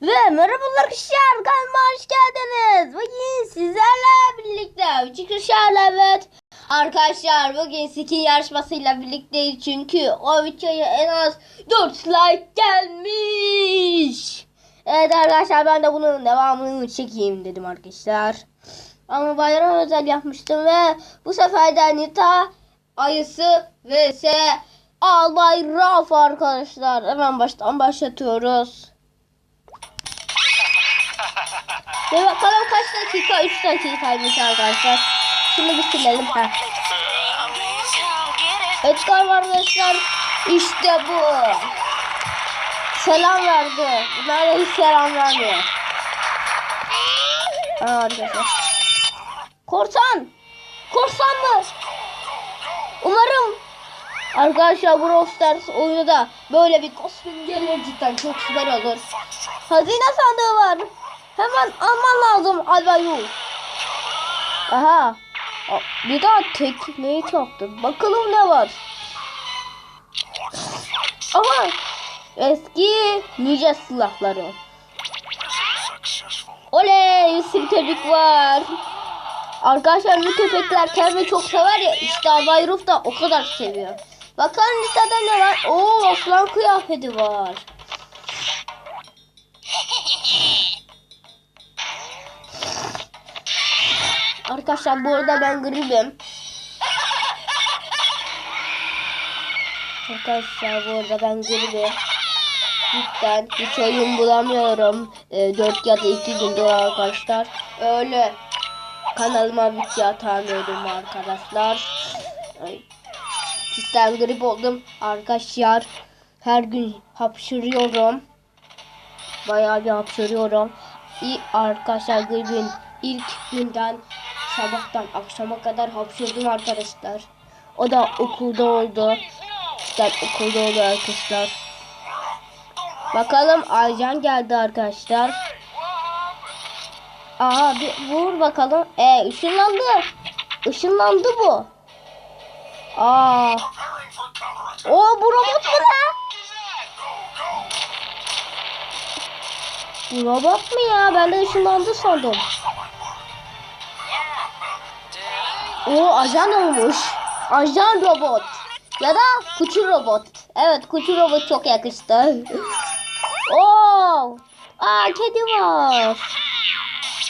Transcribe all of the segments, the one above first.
Ve merhabalar arkadaşlar kanalıma hoş geldiniz. Bugün sizlerle birlikte çıkışlarla evet. Arkadaşlar bugün skin yarışmasıyla birlikteyiz çünkü o videoya en az 4 like gelmiş. Evet arkadaşlar ben de bunun devamını çekeyim dedim arkadaşlar. Ama bayram özel yapmıştım ve bu sefer de Anita ayısı vs Albay Raf arkadaşlar. Hemen baştan başlatıyoruz. Ve bakalım kaç dakika? 3 dakikaymış arkadaşlar. Şimdi bir silelim. Ha. Edgar var arkadaşlar. İşte bu. Selam verdi. Bunlar da hiç selam vermiyor. Aa, arkadaşlar. Korsan. Korsan mı? Umarım Arkadaşlar Brawl Stars oyunu da böyle bir kostüm gelir cidden çok süper olur. Hazine sandığı var. Hemen alman lazım Albayu. Aha. Bir daha tekneyi çaktı. Bakalım ne var. Aha. Eski ninja silahları. Oley! Bir köpek var. Arkadaşlar bu köpekler kendini çok sever ya. İşte Albayruf da o kadar seviyor. Bakalım listede ne var? Oo aslan kıyafeti var. Arkadaşlar bu arada ben gribim. Arkadaşlar bu arada ben gribim. Cidden hiç oyun bulamıyorum. E, 4 ya da 2 gündür arkadaşlar. Öyle kanalıma video atamıyorum arkadaşlar. Ay, Cidden grip oldum arkadaşlar. Her gün hapşırıyorum. Bayağı bir hapşırıyorum. İyi arkadaşlar gripin ilk günden sabahtan akşama kadar hapşırdım arkadaşlar. O da okulda oldu. Cidden okulda oldu arkadaşlar. Bakalım Aycan geldi arkadaşlar. Aha bir vur bakalım. E ışınlandı. Işınlandı bu. Aa. O bu robot mu ne? Bu robot mu ya? Ben de ışınlandı sandım. O ajan olmuş. Ajan robot. Ya da kutu robot. Evet kutu robot çok yakıştı. Oo. Aa kedi var.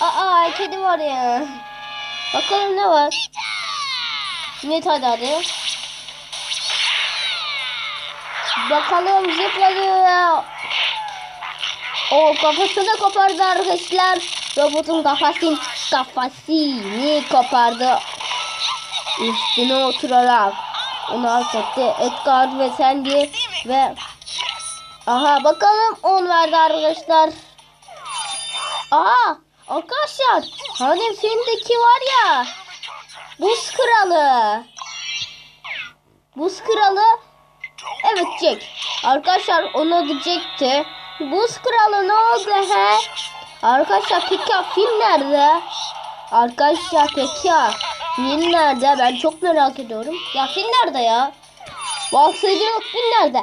Aa kedi var ya. Bakalım ne var. Ne tadı hadi. Bakalım zıpladı. O kafasını kopardı arkadaşlar. Robotun kafasını kafasını kopardı. Üstüne oturarak onu etti. Edgar ve Sandy ve aha bakalım 10 verdi arkadaşlar. Aha arkadaşlar hani filmdeki var ya Buz Kralı. Buz Kralı evet Jack. Arkadaşlar onun adı. Buz Kralı ne oldu he? Arkadaşlar peki film nerede? Arkadaşlar peki ya film nerede? Ben çok merak ediyorum. Ya film nerede ya? Baksaydık film nerede?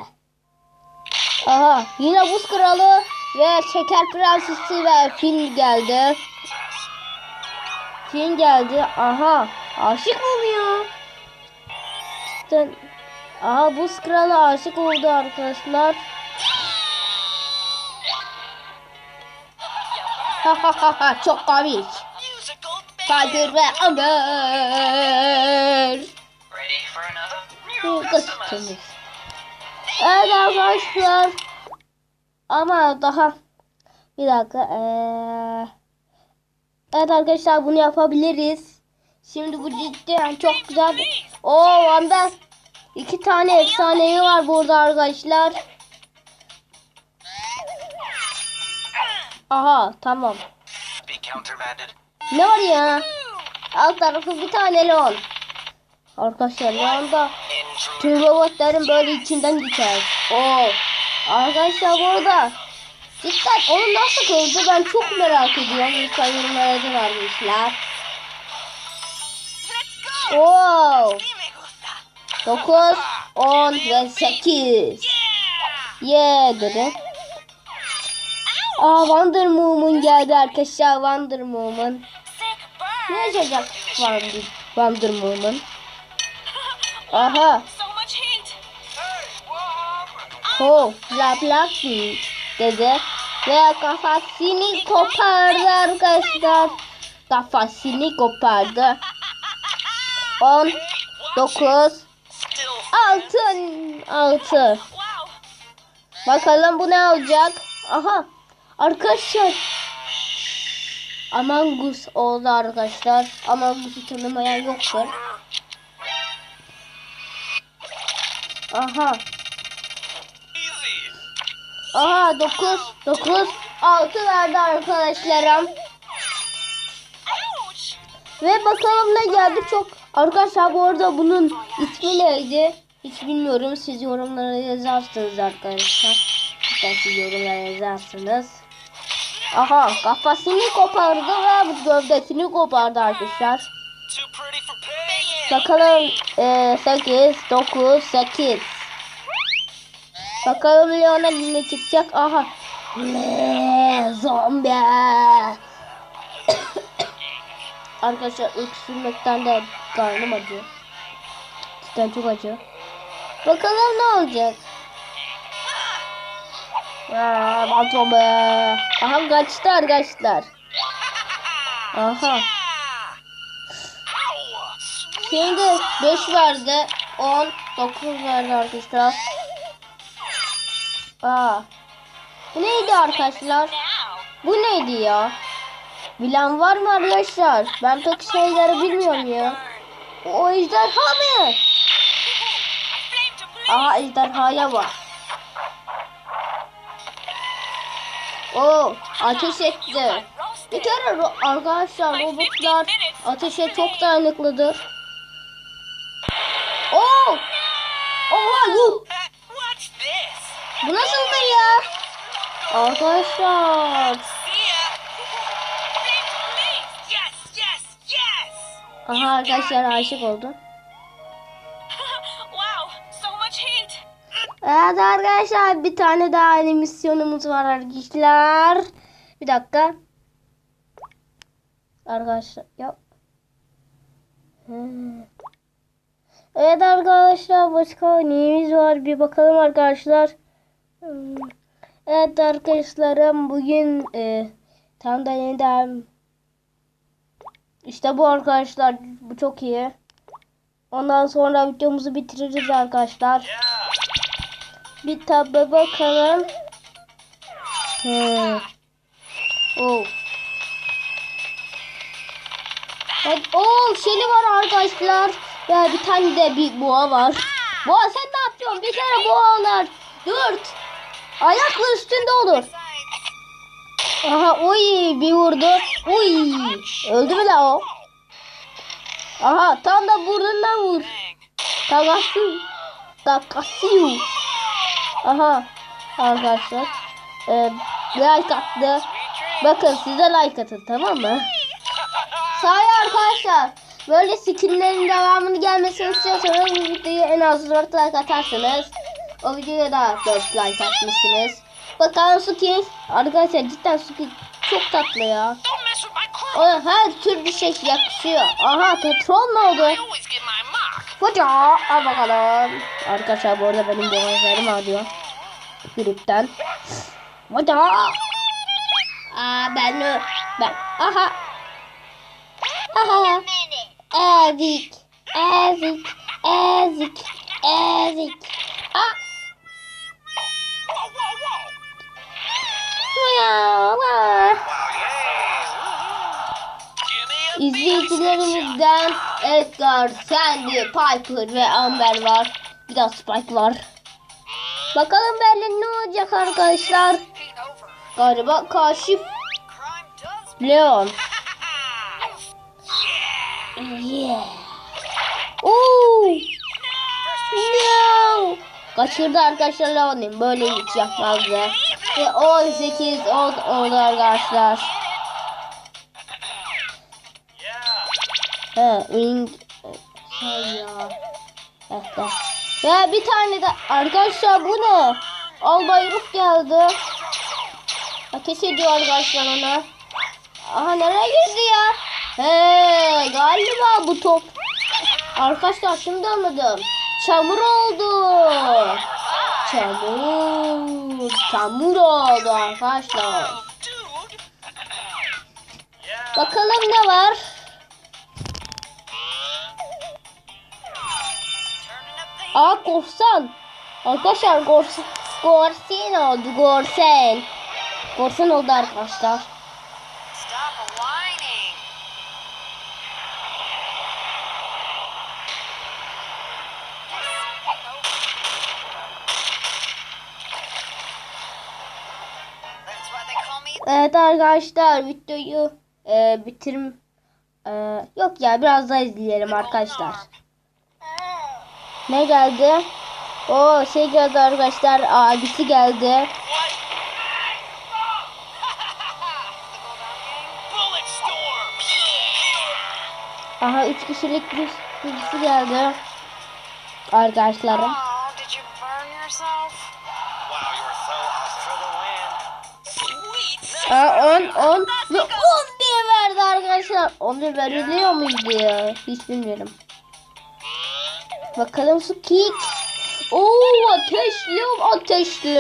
Aha yine Buz Kralı ve Şeker Prensesi ve film geldi. Film geldi. Aha aşık oluyor. Cidden. Aha Buz Kralı aşık oldu arkadaşlar. Ha çok komik. Tiger ve Amber. Ready for another? Bu kız temiz. Evet arkadaşlar. Ama daha bir dakika. Ee... Evet arkadaşlar bunu yapabiliriz. Şimdi bu cidden çok güzel. Oo Amber. İki tane efsaneyi var burada arkadaşlar. Aha tamam. Ne var ya? Alt tarafı bir tane leon. Arkadaşlar anda Intruder. tüm robotların böyle içinden geçer. Oo. Arkadaşlar bu arada cidden onu nasıl kıldı ben çok merak ediyorum. Lütfen yorumlara yazın arkadaşlar. Wow. 9, 10 ve 8. Yeah dedi. Aa Wonder Woman geldi arkadaşlar Wonder Woman. Ne yaşayacak Wonder, Woman? Aha. Ho, laplak dedi. Ve kafasını kopardı arkadaşlar. Kafasını kopardı. 10, 9, Still 6, 6. Wow. Bakalım bu ne olacak? Aha. Arkadaşlar. Among Us oldu arkadaşlar. Among Us'u tanımayan yoktur. Aha. Aha 9 9 6 verdi arkadaşlarım. Ve bakalım ne geldi çok. Arkadaşlar bu arada bunun ismi neydi? Hiç bilmiyorum. Siz yorumlara yazarsınız arkadaşlar. Siz yorumlara yazarsınız. Aha kafasını kopardı ve gövdesini kopardı arkadaşlar. Bakalım e, 8, 9, 8. Bakalım Leon'a ne çıkacak? Aha. Ne zombi. Arkadaşlar öksürmekten de karnım acıyor. Cidden çok acıyor. Bakalım ne olacak? Aa, ben zombi. Aha kaçtı arkadaşlar. Aha. Şimdi 5 verdi. 10, 9 verdi arkadaşlar. Aa. Bu neydi arkadaşlar? Bu neydi ya? Bilen var mı arkadaşlar? Ben pek şeyleri bilmiyorum ya. O ejderha mı? Aha ejderhaya bak. Oo ateş etti. Bir kere arkadaşlar robotlar ateşe çok dayanıklıdır. Oo! Oha yuh! Bu nasıldı ya? Arkadaşlar. Aha arkadaşlar aşık oldum. Evet arkadaşlar bir tane daha animasyonumuz var arkadaşlar. Bir dakika. Arkadaşlar yap. Hmm. Evet arkadaşlar başka neyimiz var bir bakalım arkadaşlar. Hmm. Evet arkadaşlarım bugün e, tam da yeniden işte bu arkadaşlar bu çok iyi. Ondan sonra videomuzu bitiririz arkadaşlar. Yeah. Bir tabi bakalım. Hmm. Oh. Evet, oh şeyli var arkadaşlar. Ya bir tane de bir boğa var. Boğa sen ne yapıyorsun? Bir tane boğalar. Dört. Ayaklı üstünde olur. Aha oy bir vurdu. Oy. Öldü mü la o? Aha tam da burnundan vur. Takası. Takası. Aha arkadaşlar e, like attı. Bakın size like atın tamam mı? Sahi arkadaşlar böyle skinlerin devamını gelmesini istiyorsanız bu en az 4 like atarsanız o videoya da 4 like atmışsınız. Bakalım skin arkadaşlar cidden skin çok tatlı ya. O her türlü şey yakışıyor. Aha petrol ne oldu? Hoca al bakalım. Arkadaşlar bu arada benim boğazlarım ağrıyor. Gripten. Hoca. Aa ben ö- ben aha. Aha. Ezik. Ezik. Ezik. Ezik. Aa. İzleyicilerimizden Edgar, Sandy, Piper ve Amber var. Bir de Spike var. Bakalım belli ne olacak arkadaşlar. Galiba kaşif. Leon. Yeah. Oo. No. Kaçırdı arkadaşlar Leon'un. Böyle hiç yapmazdı. Ve 18 oldu, oldu arkadaşlar. He, ring. Şey ya. Ya bir tane de arkadaşlar bu ne? Albay Ruh geldi. Ateş ediyor arkadaşlar ona. Aha nereye girdi ya? He galiba bu top. Arkadaşlar şimdi anladım. Çamur oldu. Çamur. Çamur oldu arkadaşlar. Bakalım ne var? Aa korsan. Arkadaşlar korsan. Korsan oldu korsan. Korsan oldu arkadaşlar. Evet arkadaşlar videoyu e, bitirim. E, yok ya biraz daha izleyelim arkadaşlar. Ne geldi? O şey geldi arkadaşlar. Abisi geldi. Aha 3 kişilik bir birisi geldi. Arkadaşlarım. Aa, 10 10 ve 11 verdi arkadaşlar. 11 veriliyor muydu ya? Hiç bilmiyorum. Bakalım su kick. Oo ateşli ateşli.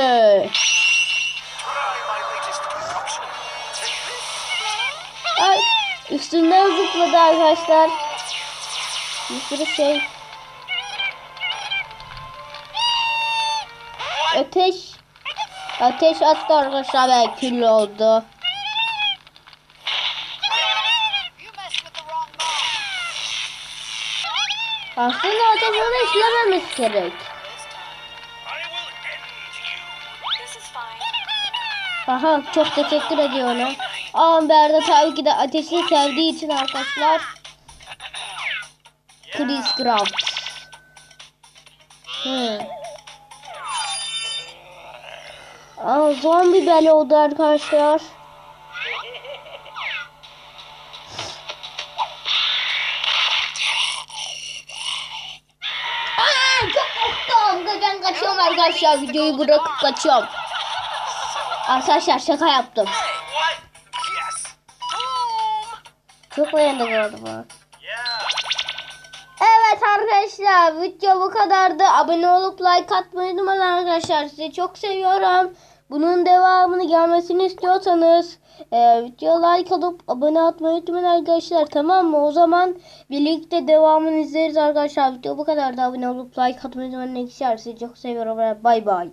Ay üstünden zıpladı arkadaşlar. Bir sürü şey. Ateş. Ateş attı arkadaşlar kül oldu. Aslında ateşini işlememiz gerek. Aha çok teşekkür ediyor ona. Amber de tabii ki de ateşi sevdiği için arkadaşlar. Chris Craft. Hı. Aa, zombi bel oldu arkadaşlar. Arkadaşlar. Videoyu bırakıp kaçıyorum. Arkadaşlar şaka yaptım. Çok beğendim galiba. Evet arkadaşlar video bu kadardı. Abone olup like atmayı unutmayın arkadaşlar. Sizi çok seviyorum. Bunun devamını gelmesini istiyorsanız e, video like alıp abone atmayı unutmayın arkadaşlar. Tamam mı? O zaman birlikte devamını izleriz arkadaşlar. Video bu kadardı. Abone olup like atmayı unutmayın. Sizi çok seviyorum. Bay bay.